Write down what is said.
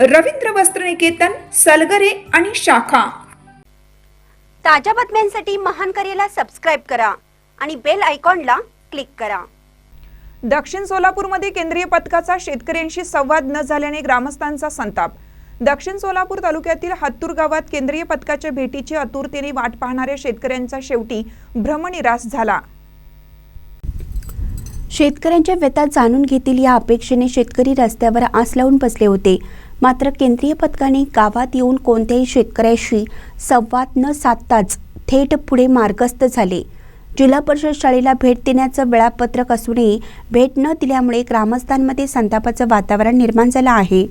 रवींद्र वस्त्रनिकेतन सलगरे आणि शाखा. ताज्या बातम्यांसाठी महान करेला सबस्क्राईब करा आणि बेल आयकॉनला क्लिक करा. दक्षिण सोलापूरमध्ये केंद्रीय पथकाचा शेतकऱ्यांशी संवाद न झाल्याने ग्रामस्थांचा संताप. दक्षिण सोलापूर तालुक्यातील हत्तूर गावात केंद्रीय पथकाच्या भेटीची आतुरतेने वाट पाहणाऱ्या शेतकऱ्यांचा शेवटी भ्रमनिरास झाला. शेतकऱ्यांच्या व्यथा जाणून घेतील या अपेक्षेने शेतकरी रस्त्यावर आस लावून बसले होते. मात्र केंद्रीय पथकाने गावात येऊन कोणत्याही शेतकऱ्याशी संवाद न साधताच थेट पुढे मार्गस्थ झाले. जिल्हा परिषद शाळेला भेट देण्याचं वेळापत्रक असूनही भेट न दिल्यामुळे ग्रामस्थांमध्ये संतापाचं वातावरण निर्माण झालं आहे.